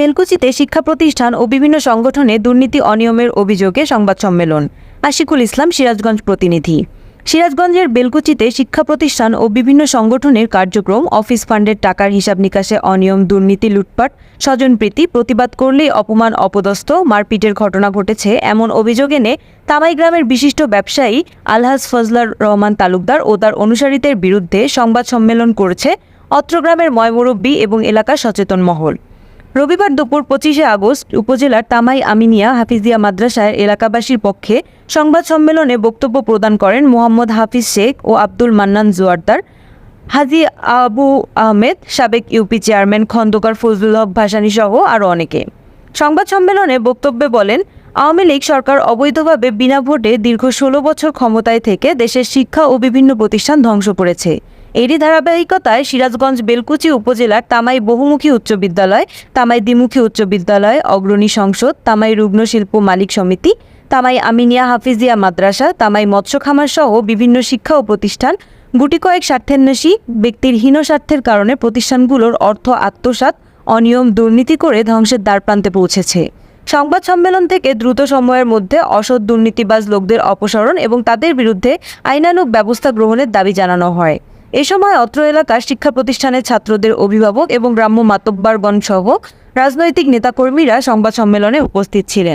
বেলকুচিতে শিক্ষা প্রতিষ্ঠান ও বিভিন্ন সংগঠনে দুর্নীতি অনিয়মের অভিযোগে সংবাদ সম্মেলন। আশিকুল ইসলাম, সিরাজগঞ্জ প্রতিনিধি। সিরাজগঞ্জের বেলকুচিতে শিক্ষা প্রতিষ্ঠান ও বিভিন্ন সংগঠনের কার্যক্রম, অফিস ফান্ডের টাকার হিসাব নিকাশে অনিয়ম, দুর্নীতি, লুটপাট, স্বজনপ্রীতি, প্রতিবাদ করলেই অপমান, অপদস্থ, মারপিটের ঘটনা ঘটেছে এমন অভিযোগ এনে তামাই গ্রামের বিশিষ্ট ব্যবসায়ী আলহাজ ফজলার রহমান তালুকদার ও তার অনুসারীদের বিরুদ্ধে সংবাদ সম্মেলন করেছে অত্র গ্রামের ময়মুরব্বী এবং এলাকার সচেতন মহল। রবিবার দুপুর পঁচিশে আগস্ট উপজেলার তামাই আমিনিয়া হাফিজিয়া মাদ্রাসায় এলাকাবাসীর পক্ষে সংবাদ সম্মেলনে বক্তব্য প্রদান করেন মোহাম্মদ হাফিজ শেখ ও আব্দুল মান্নান জোয়ারদার। হাজি আবু আহমেদ সাবেক ইউপি চেয়ারম্যান, খন্দকার ফজলুল হক ভাসানী সহ আরও অনেকে। সংবাদ সম্মেলনে বক্তব্যে বলেন, আওয়ামী লীগ সরকার অবৈধভাবে বিনা ভোটে দীর্ঘ ষোলো বছর ক্ষমতায় থেকে দেশের শিক্ষা ও বিভিন্ন প্রতিষ্ঠান ধ্বংস করেছে। এরই ধারাবাহিকতায় সিরাজগঞ্জ বেলকুচি উপজেলার তামাই বহুমুখী উচ্চ বিদ্যালয়, তামাই দ্বিমুখী উচ্চ বিদ্যালয়, অগ্রণী সংসদ, তামাই রুগ্ন শিল্প মালিক সমিতি, তামাই আমিনিয়া হাফিজিয়া মাদ্রাসা, তামাই মৎস্য খামার সহ বিভিন্ন শিক্ষা ও প্রতিষ্ঠান, গুটি কয়েক স্বার্থান্বেষী ব্যক্তির হীন স্বার্থের কারণে প্রতিষ্ঠানগুলোর অর্থ আত্মসাৎ, অনিয়ম দুর্নীতি করে ধ্বংসের দ্বারপ্রান্তে পৌঁছেছে। সংবাদ সম্মেলন থেকে দ্রুত সময়ের মধ্যে অসৎ দুর্নীতিবাজ লোকদের অপসারণ এবং তাদের বিরুদ্ধে আইনানুগ ব্যবস্থা গ্রহণের দাবি জানানো হয়। এ সময় অত্র এলাকার শিক্ষা প্রতিষ্ঠানের ছাত্রদের অভিভাবক এবং গ্রাম্য মাতব্বারগণ সহ রাজনৈতিক নেতাকর্মীরা সংবাদ সম্মেলনে উপস্থিত ছিলেন।